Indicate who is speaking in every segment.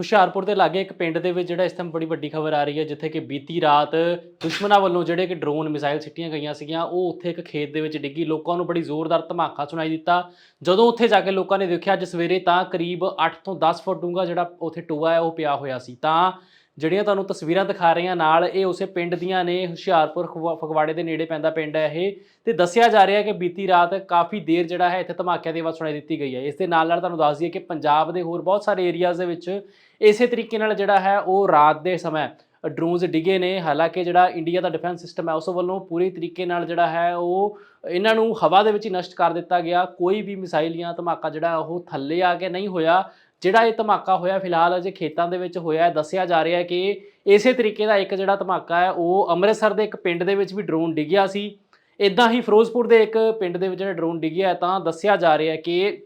Speaker 1: ਹੁਸ਼ਿਆਰਪੁਰ ਦੇ ਲਾਗੇ ਇੱਕ ਪਿੰਡ ਦੇ ਵਿੱਚ ਜਿਹੜਾ ਇਸ ਟਾਈਮ ਬੜੀ ਵੱਡੀ ਖਬਰ ਆ ਰਹੀ ਹੈ, ਜਿੱਥੇ ਕਿ ਬੀਤੀ ਰਾਤ ਦੁਸ਼ਮਣਾਂ ਵੱਲੋਂ ਜਿਹੜੇ ਕਿ ਡਰੋਨ ਮਿਸਾਈਲ ਸਿੱਟੀਆਂ ਗਈਆਂ ਸੀਗੀਆਂ, ਉਹ ਉੱਥੇ ਇੱਕ ਖੇਤ ਦੇ ਵਿੱਚ ਡਿੱਗੀ। ਲੋਕਾਂ ਨੂੰ ਬੜੀ ਜ਼ੋਰਦਾਰ ਧਮਾਕਾ ਸੁਣਾਈ ਦਿੱਤਾ। ਜਦੋਂ ਉੱਥੇ ਜਾ ਕੇ ਲੋਕਾਂ ਨੇ ਦੇਖਿਆ, ਅੱਜ ਸਵੇਰੇ ਤਾਂ ਕਰੀਬ 8 ਤੋਂ 10 ਫੁੱਟ ਡੂੰਘਾ ਜਿਹੜਾ ਉੱਥੇ ਟੋਆ ਹੈ, ਉਹ ਪਿਆ ਹੋਇਆ ਸੀ। ਤਾਂ ਜਿਹੜੀਆਂ ਤੁਹਾਨੂੰ ਤਸਵੀਰਾਂ ਦਿਖਾ ਰਹੀਆਂ ਨਾਲ ਇਹ ਉਸੇ ਪਿੰਡ ਦੀਆਂ ਨੇ, ਹੁਸ਼ਿਆਰਪੁਰ ਫਗਵਾੜੇ ਦੇ ਨੇੜੇ ਪੈਂਦਾ ਪਿੰਡ ਹੈ ਇਹ। ਤੇ ਦੱਸਿਆ ਜਾ ਰਿਹਾ ਹੈ ਕਿ ਬੀਤੀ ਰਾਤ ਕਾਫੀ ਦੇਰ ਜਿਹੜਾ ਹੈ ਇੱਥੇ ਧਮਾਕਿਆਂ ਦੀ ਆਵਾਜ਼ ਸੁਣਾਈ ਦਿੱਤੀ ਗਈ ਹੈ। ਇਸ ਦੇ ਨਾਲ ਨਾਲ ਤੁਹਾਨੂੰ ਦੱਸ ਦਈਏ ਕਿ ਪੰਜਾਬ ਦੇ ਹੋਰ ਬਹੁਤ ਸਾਰੇ ਏਰੀਆਜ਼ ਦੇ ਵਿੱਚ ਇਸੇ ਤਰੀਕੇ ਨਾਲ ਜਿਹੜਾ ਹੈ ਉਹ ਰਾਤ ਦੇ ਸਮੇਂ ਡਰੋਨਸ ਡਿੱਗੇ ਨੇ। ਹਾਲਾਂਕਿ ਜਿਹੜਾ ਇੰਡੀਆ ਦਾ ਡਿਫੈਂਸ ਸਿਸਟਮ ਹੈ ਉਸ ਵੱਲੋਂ ਪੂਰੀ ਤਰੀਕੇ ਨਾਲ ਜਿਹੜਾ ਹੈ ਉਹ ਇਹਨਾਂ ਨੂੰ ਹਵਾ ਦੇ ਵਿੱਚ ਹੀ ਨਸ਼ਟ ਕਰ ਦਿੱਤਾ ਗਿਆ। ਕੋਈ ਵੀ ਮਿਸਾਈਲ ਜਾਂ ਧਮਾਕਾ ਜਿਹੜਾ ਉਹ ਥੱਲੇ ਆ ਕੇ ਨਹੀਂ ਹੋਇਆ। ਜਿਹੜਾ ਇਹ ਧਮਾਕਾ ਹੋਇਆ ਫਿਲਹਾਲ ਅਜੇ ਖੇਤਾਂ ਦੇ ਵਿੱਚ ਹੋਇਆ ਹੈ, ਦੱਸਿਆ ਜਾ ਰਿਹਾ ਹੈ ਕਿ ਇਸੇ ਤਰੀਕੇ ਦਾ ਇੱਕ ਜਿਹੜਾ ਧਮਾਕਾ ਹੈ, ਉਹ ਅੰਮ੍ਰਿਤਸਰ ਦੇ ਇੱਕ ਪਿੰਡ ਦੇ ਵਿੱਚ ਵੀ ਡਰੋਨ ਡਿੱਗਿਆ ਸੀ। ਇਦਾਂ ਹੀ ਫਿਰੋਜ਼ਪੁਰ ਦੇ ਇੱਕ ਪਿੰਡ ਦੇ ਵਿੱਚ ਜਿਹੜਾ ਡਰੋਨ ਡਿੱਗਿਆ ਤਾਂ ਦੱਸਿਆ ਜਾ ਰਿਹਾ ਹੈ ਕਿ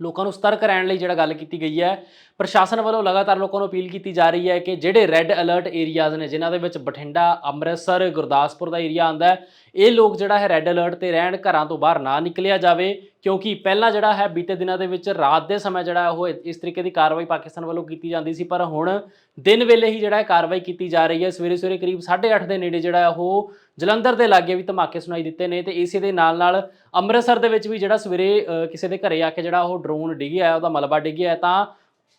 Speaker 1: ਲੋਕਾਂ ਨੂੰ ਸਤਰਕ ਰਹਿਣ ਲਈ ਜਿਹੜਾ ਗੱਲ ਕੀਤੀ ਗਈ ਹੈ, ਪ੍ਰਸ਼ਾਸਨ ਵੱਲੋਂ ਲਗਾਤਾਰ ਲੋਕਾਂ ਨੂੰ ਅਪੀਲ ਕੀਤੀ ਜਾ ਰਹੀ ਹੈ ਕਿ ਜਿਹੜੇ ਰੈੱਡ ਅਲਰਟ ਏਰੀਆਜ਼ ਨੇ, ਜਿਨ੍ਹਾਂ ਦੇ ਵਿੱਚ ਬਠਿੰਡਾ, ਅੰਮ੍ਰਿਤਸਰ, ਗੁਰਦਾਸਪੁਰ ਦਾ ਏਰੀਆ ਆਂਦਾ ਇਹ ਲੋਕ ਜਿਹੜਾ ਹੈ ਰੈੱਡ ਅਲਰਟ ਤੇ ਰਹਿਣ, ਘਰਾਂ ਤੋਂ ਬਾਹਰ ਨਾ ਨਿਕਲਿਆ ਜਾਵੇ। ਕਿਉਂਕਿ ਪਹਿਲਾਂ ਜਿਹੜਾ ਹੈ, ਬੀਤੇ ਦਿਨਾਂ ਦੇ ਵਿੱਚ, ਰਾਤ ਦੇ ਸਮੇਂ ਜਿਹੜਾ ਉਹ ਇਸ ਤਰੀਕੇ ਦੀ ਕਾਰਵਾਈ ਪਾਕਿਸਤਾਨ ਵੱਲੋਂ ਕੀਤੀ ਜਾਂਦੀ ਸੀ, ਪਰ ਹੁਣ ਦਿਨ ਵੇਲੇ ਹੀ ਜਿਹੜਾ ਹੈ ਕਾਰਵਾਈ ਕੀਤੀ ਜਾ ਰਹੀ ਹੈ ਸਵੇਰੇ ਸਵੇਰੇ ਕਰੀਬ 8:30 ਦੇ ਨੇੜੇ ਜਿਹੜਾ ਉਹ ਜਲੰਧਰ ਦੇ ਲਾਗੇ ਵੀ ਧਮਾਕੇ ਸੁਣਾਈ ਦਿੱਤੇ ਨੇ ਤੇ ਇਸੇ ਦੇ ਨਾਲ ਨਾਲ ਅੰਮ੍ਰਿਤਸਰ ਦੇ ਵਿੱਚ ਵੀ ਜਿਹੜਾ ਸਵੇਰੇ ਕਿਸੇ ਦੇ ਘਰੇ ਆ ਕੇ ਜਿਹੜਾ ਉਹ ਡਰੋਨ ਡਿੱਗਿਆ ਉਹਦਾ ਮਲਬਾ ਡਿੱਗਿਆ ਤਾਂ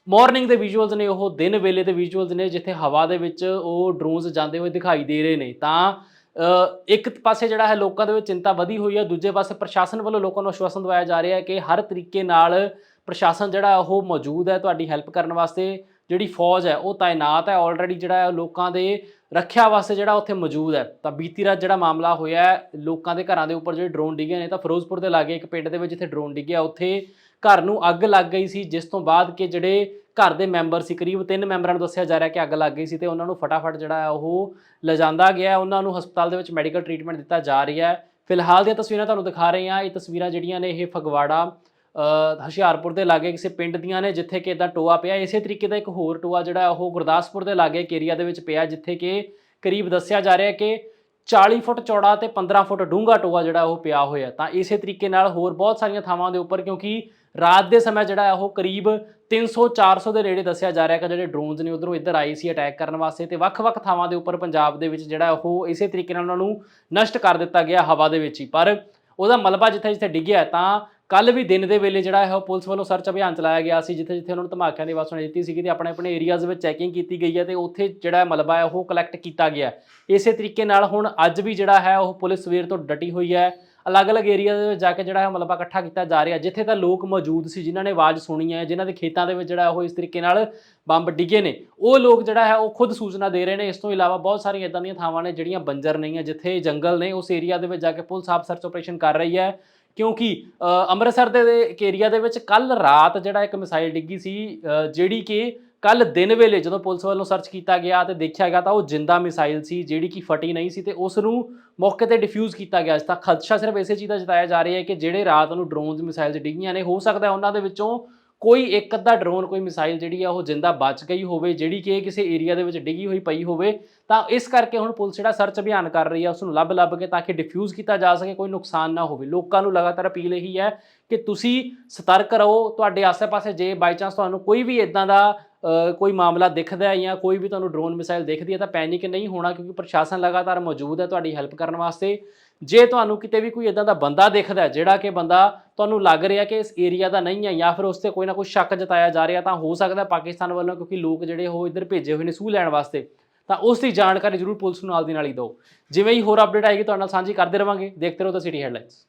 Speaker 1: ਮਾਰਨਿੰਗ ਦੇ ਵਿਜ਼ੂਅਲਸ ਨੇ ਉਹ ਦਿਨ ਵੇਲੇ ਦੇ ਵਿਜ਼ੂਅਲਸ ਨੇ, ਜਿੱਥੇ ਹਵਾ ਦੇ ਵਿੱਚ ਉਹ ਡਰੋਨਸ ਜਾਂਦੇ ਹੋਏ ਦਿਖਾਈ ਦੇ ਰਹੇ ਨੇ, ਤਾਂ ਇੱਕ ਪਾਸੇ ਜਿਹੜਾ ਹੈ ਲੋਕਾਂ ਦੇ ਵਿੱਚ ਚਿੰਤਾ ਵਧੀ ਹੋਈ ਹੈ, ਦੂਜੇ ਪਾਸੇ ਪ੍ਰਸ਼ਾਸਨ ਵੱਲੋਂ ਲੋਕਾਂ ਨੂੰ ਆਸ਼ਵਾਸਨ ਦਵਾਇਆ ਜਾ ਰਿਹਾ ਹੈ ਕਿ ਹਰ ਤਰੀਕੇ ਨਾਲ ਪ੍ਰਸ਼ਾਸਨ ਜਿਹੜਾ ਉਹ ਮੌਜੂਦ ਹੈ ਤੁਹਾਡੀ ਹੈਲਪ ਕਰਨ ਵਾਸਤੇ, ਜਿਹੜੀ ਫੌਜ ਹੈ ਉਹ ਤਾਇਨਾਤ ਹੈ ਆਲਰੇਡੀ ਜਿਹੜਾ ਲੋਕਾਂ ਦੇ ਰੱਖਿਆ ਵਾਸਤੇ ਜਿਹੜਾ ਉੱਥੇ ਮੌਜੂਦ ਹੈ। ਤਾਂ ਬੀਤੀ ਰਾਤ ਜਿਹੜਾ ਮਾਮਲਾ ਹੋਇਆ ਲੋਕਾਂ ਦੇ ਘਰਾਂ ਦੇ ਉੱਪਰ ਜਿਹੜੇ ਡਰੋਨ ਡਿੱਗੇ ਨੇ, ਤਾਂ ਫਿਰੋਜ਼ਪੁਰ ਦੇ ਲਾਗੇ ਇੱਕ ਪਿੰਡ ਦੇ ਵਿੱਚ ਜਿੱਥੇ ਡਰੋਨ ਡਿੱਗਿਆ, ਉੱਥੇ ਘਰ ਨੂੰ ਅੱਗ ਲੱਗ ਗਈ ਸੀ, ਜਿਸ ਤੋਂ ਬਾਅਦ ਕਿ ਜਿਹੜੇ ਘਰ ਦੇ ਮੈਂਬਰ ਸੀ ਕਰੀਬ ਤਿੰਨ ਮੈਂਬਰਾਂ ਨੂੰ ਦੱਸਿਆ ਜਾ ਰਿਹਾ ਕਿ ਅੱਗ ਲੱਗ ਗਈ ਸੀ ਤੇ ਉਹਨਾਂ ਨੂੰ ਫਟਾਫਟ ਜਿਹੜਾ ਹੈ ਉਹ ਲਿਜਾਂਦਾ ਗਿਆ ਉਹਨਾਂ ਨੂੰ ਹਸਪਤਾਲ ਦੇ ਵਿੱਚ ਮੈਡੀਕਲ ਟਰੀਟਮੈਂਟ ਦਿੱਤਾ ਜਾ ਰਿਹਾ ਹੈ। ਫਿਲਹਾਲ ਦੀਆਂ ਤਸਵੀਰਾਂ ਤੁਹਾਨੂੰ ਦਿਖਾ ਰਹੇ ਹਾਂ। ਇਹ ਤਸਵੀਰਾਂ ਜਿਹੜੀਆਂ ਨੇ ਇਹ ਫਗਵਾੜਾ ਅ, ਹੁਸ਼ਿਆਰਪੁਰ ਦੇ ਲਾਗੇ ਕਿਸੇ ਪਿੰਡ ਦੀਆਂ ਨੇ ਜਿੱਥੇ ਕਿ ਇਦਾਂ ਟੋਆ ਪਿਆ। ਇਸੇ ਤਰੀਕੇ ਦਾ ਇੱਕ ਹੋਰ ਟੋਆ ਜਿਹੜਾ ਉਹ ਗੁਰਦਾਸਪੁਰ ਦੇ ਲਾਗੇ ਇੱਕ ਏਰੀਆ ਦੇ ਵਿੱਚ ਪਿਆ ਜਿੱਥੇ ਕਿ ਕਰੀਬ ਦੱਸਿਆ ਜਾ ਰਿਹਾ ਕਿ 40 ਫੁੱਟ ਚੌੜਾ ਤੇ 15 ਫੁੱਟ ਡੂੰਘਾ ਟੋਆ ਜਿਹੜਾ ਉਹ ਪਿਆ ਹੋਇਆ। ਤਾਂ ਇਸੇ ਤਰੀਕੇ ਨਾਲ ਹੋਰ ਬਹੁਤ ਸਾਰੀਆਂ ਥਾਵਾਂ ਦੇ ਉੱਪਰ, ਕਿਉਂਕਿ ਰਾਤ ਦੇ ਸਮੇਂ ਜਿਹੜਾ ਉਹ ਕਰੀਬ 300 400 ਦੇ ਨੇੜੇ ਦੱਸਿਆ ਜਾ ਰਿਹਾ ਕਿ ਜਿਹੜੇ ਡਰੋਨਸ ਨੇ ਉਧਰੋਂ ਇੱਧਰ ਆਏ ਸੀ ਅਟੈਕ ਕਰਨ ਵਾਸਤੇ ਤੇ ਵੱਖ-ਵੱਖ ਥਾਵਾਂ ਦੇ ਉੱਪਰ ਪੰਜਾਬ ਦੇ ਵਿੱਚ ਜਿਹੜਾ ਉਹ ਇਸੇ ਤਰੀਕੇ ਨਾਲ ਉਹਨਾਂ ਨੂੰ ਨਸ਼ਟ ਕਰ ਦਿੱਤਾ ਗਿਆ ਹਵਾ ਦੇ ਵਿੱਚ ਹੀ। ਪਰ ਉਹਦਾ ਮਲਬਾ ਜਿੱਥੇ ਜਿੱਥੇ ਡਿੱਗਿਆ ਤਾਂ ਕੱਲ ਵੀ ਦਿਨ ਦੇ ਵੇਲੇ ਜਿਹੜਾ ਹੈ ਉਹ ਪੁਲਿਸ ਵੱਲੋਂ ਸਰਚ ਅਭਿਆਨ ਚਲਾਇਆ ਗਿਆ ਸੀ, ਜਿੱਥੇ ਜਿੱਥੇ ਉਹਨਾਂ ਨੂੰ ਧਮਾਕਿਆਂ ਦੀ ਆਵਾਜ਼ ਸੁਣਾਈ ਦਿੱਤੀ ਸੀਗੀ ਤੇ ਆਪਣੇ ਆਪਣੇ ਏਰੀਆਜ਼ ਵਿੱਚ ਚੈਕਿੰਗ ਕੀਤੀ ਗਈ ਹੈ ਤੇ ਉੱਥੇ ਜਿਹੜਾ ਮਲਬਾ ਹੈ, ਉਹ ਕਲੈਕਟ ਕੀਤਾ ਗਿਆ ਇਸੇ ਤਰੀਕੇ ਨਾਲ ਹੁਣ ਅੱਜ ਵੀ ਜਿਹੜਾ ਹੈ, ਉਹ ਪੁਲਿਸ ਸਵੇਰ ਤੋਂ ਡਟੀ ਹੋਈ ਹੈ। ਅਲੱਗ-ਅਲੱਗ ਏਰੀਆ ਦੇ ਵਿੱਚ ਜਾ ਕੇ ਜਿਹੜਾ ਹੈ ਮਲਬਾ ਇਕੱਠਾ ਕੀਤਾ ਜਾ ਰਿਹਾ, ਜਿੱਥੇ ਤਾਂ ਲੋਕ ਮੌਜੂਦ ਸੀ, ਜਿਨ੍ਹਾਂ ਨੇ ਆਵਾਜ਼ ਸੁਣੀ ਹੈ, ਜਿਨ੍ਹਾਂ ਦੇ ਖੇਤਾਂ ਦੇ ਵਿੱਚ ਜਿਹੜਾ ਉਹ ਇਸ ਤਰੀਕੇ ਨਾਲ ਬੰਬ ਡਿੱਗੇ ਨੇ। ਉਹ ਲੋਕ ਜਿਹੜਾ ਹੈ, ਉਹ ਖੁਦ ਸੂਚਨਾ ਦੇ ਰਹੇ ਨੇ। ਇਸ ਤੋਂ ਇਲਾਵਾ ਬਹੁਤ ਸਾਰੀਆਂ ਇਦਾਂ ਦੀਆਂ ਥਾਵਾਂ ਨੇ ਜਿਹੜੀਆਂ ਬੰਜਰ ਨਹੀਂ ਹੈ, ਜਿੱਥੇ ਜੰਗਲ ਨੇ, ਉਸ ਏਰੀਆ ਦੇ ਵਿੱਚ ਜਾ ਕੇ ਪੁਲਿਸ ਆਪ ਸਰਚ ਆਪਰੇਸ਼ਨ ਕਰ ਰਹੀ ਹੈ। ਕਿਉਂਕਿ ਅੰਮ੍ਰਿਤਸਰ ਦੇ ਏਰੀਆ ਦੇ ਵਿੱਚ ਕੱਲ ਰਾਤ ਜਿਹੜਾ ਇੱਕ ਮਿਸਾਈਲ ਡਿੱਗੀ ਸੀ ਜਿਹੜੀ ਕਿ ਕੱਲ ਦਿਨ ਵੇਲੇ ਜਦੋਂ ਪੁਲਿਸ ਵੱਲੋਂ ਸਰਚ ਕੀਤਾ ਗਿਆ ਤੇ ਦੇਖਿਆ ਗਿਆ ਤਾਂ ਉਹ ਜਿੰਦਾ ਮਿਸਾਈਲ ਸੀ, ਜਿਹੜੀ ਕਿ ਫਟੀ ਨਹੀਂ ਸੀ ਤੇ ਉਸ ਨੂੰ ਮੌਕੇ ਤੇ ਡਿਫਿਊਜ਼ ਕੀਤਾ ਗਿਆ ਇਸ ਦਾ ਖਦਸ਼ਾ ਸਿਰਫ ਇਸੇ ਚੀਜ਼ ਦਾ ਜਤਾਇਆ ਜਾ ਰਿਹਾ ਹੈ ਕਿ ਜਿਹੜੇ ਰਾਤ ਨੂੰ ਡਰੋਨਸ ਮਿਸਾਈਲਸ ਡਿੱਗੀਆਂ ਨੇ, ਹੋ ਸਕਦਾ ਉਹਨਾਂ ਦੇ ਵਿੱਚੋਂ ਕੋਈ ਇੱਕ ਅੱਧਾ ਡਰੋਨ, ਕੋਈ ਮਿਸਾਈਲ ਜਿਹੜੀ ਆ ਉਹ ਜਿੰਦਾ ਬਚ ਗਈ ਹੋਵੇ, ਜਿਹੜੀ ਕਿ ਕਿਸੇ ਏਰੀਆ ਦੇ ਵਿੱਚ ਡਿੱਗੀ ਹੋਈ ਪਈ ਹੋਵੇ, ਤਾਂ ਇਸ ਕਰਕੇ ਹੁਣ ਪੁਲਿਸ ਜਿਹੜਾ ਸਰਚ ਅਭਿਆਨ ਕਰ ਰਹੀ ਹੈ ਉਸ ਨੂੰ ਲੱਭ ਲੱਭ ਕੇ ਤਾਂ ਕਿ ਡਿਫਿਊਜ਼ ਕੀਤਾ ਜਾ ਸਕੇ, ਕੋਈ ਨੁਕਸਾਨ ਨਾ ਹੋਵੇ। ਲੋਕਾਂ ਨੂੰ ਲਗਾਤਾਰ ਅਪੀਲ ਇਹੀ ਹੈ ਕਿ ਤੁਸੀਂ ਸਤਰਕ ਰਹੋ, ਤੁਹਾਡੇ ਆਸ-ਪਾਸੇ ਜੇ ਬਾਈ ਚਾਂਸ ਤੁਹਾਨੂੰ ਕੋਈ ਵੀ ਇਦਾਂ ਦਾ ਕੋਈ ਮਾਮਲਾ ਦਿਖਦਾ ਹੈ ਜਾਂ ਕੋਈ ਵੀ ਤੁਹਾਨੂੰ ਡਰੋਨ, ਮਿਸਾਈਲ ਦਿਖਦੀ ਹੈ, ਤਾਂ ਪੈਨਿਕ ਨਹੀਂ ਹੋਣਾ, ਕਿਉਂਕਿ ਪ੍ਰਸ਼ਾਸਨ ਲਗਾਤਾਰ ਮੌਜੂਦ ਹੈ ਤੁਹਾਡੀ ਹੈਲਪ ਕਰਨ ਵਾਸਤੇ। ਜੇ ਤੁਹਾਨੂੰ ਕਿਤੇ ਵੀ ਕੋਈ ਇਦਾਂ ਦਾ ਬੰਦਾ ਦਿਖਦਾ ਜਿਹੜਾ ਕਿ ਬੰਦਾ ਤੁਹਾਨੂੰ ਲੱਗ ਰਿਹਾ ਕਿ ਇਸ ਏਰੀਆ ਦਾ ਨਹੀਂ ਹੈ ਜਾਂ ਫਿਰ ਉਸ ਤੇ ਕੋਈ ਨਾ ਕੋਈ ਸ਼ੱਕ ਜਤਾਇਆ ਜਾ ਰਿਹਾ, ਤਾਂ ਹੋ ਸਕਦਾ ਪਾਕਿਸਤਾਨ ਵੱਲੋਂ ਕਿਉਂਕਿ ਲੋਕ ਜਿਹੜੇ ਉਹ ਇੱਧਰ ਭੇਜੇ ਹੋਏ ਨੇ ਸੂਹ ਲੈਣ ਵਾਸਤੇ, ਤਾਂ ਉਸ ਦੀ ਜਾਣਕਾਰੀ ਜ਼ਰੂਰ ਪੁਲਿਸ ਨੂੰ ਨਾਲ ਦੀ ਨਾਲ ਹੀ ਦਿਓ। ਜਿਵੇਂ ਹੀ ਹੋਰ ਅਪਡੇਟ ਆਏਗੀ, ਤੁਹਾਡੇ ਨਾਲ ਸਾਂਝੀ ਕਰਦੇ ਰਵਾਂਗੇ। ਦੇਖਦੇ ਰਹੋ ਤਾਂ ਸਿਟੀ ਹੈਡਲਾਈਨਸ